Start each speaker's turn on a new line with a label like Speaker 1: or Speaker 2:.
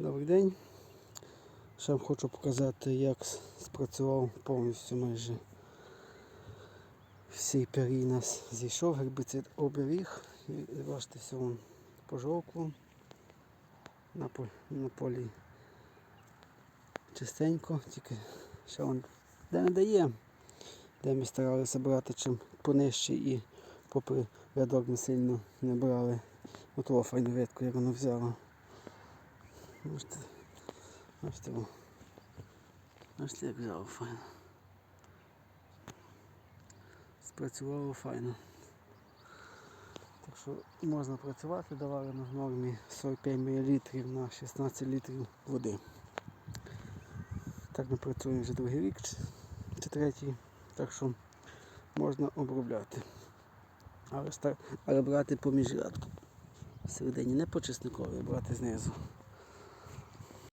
Speaker 1: Добрий день. Ще хочу показати, як спрацював повністю майже всій пері нас зійшов гербіцид оберіг. І бачите, все вон пожовкло. На, по- на полі чистенько, тільки ще вон де не дає, де ми старалися брати чим понижче і попри рядок не сильно не брали. От файну ветку, як воно взяло. Бачите, бачите, бачите, як взяло файно. Спрацювало файно. Так що можна працювати, давали в нормі 45 мл на 16 літрів води. Так ми працюємо вже другий рік чи, третій, так що можна обробляти. Але, але брати поміж рядку. Всередині не по чесникові, а брати знизу.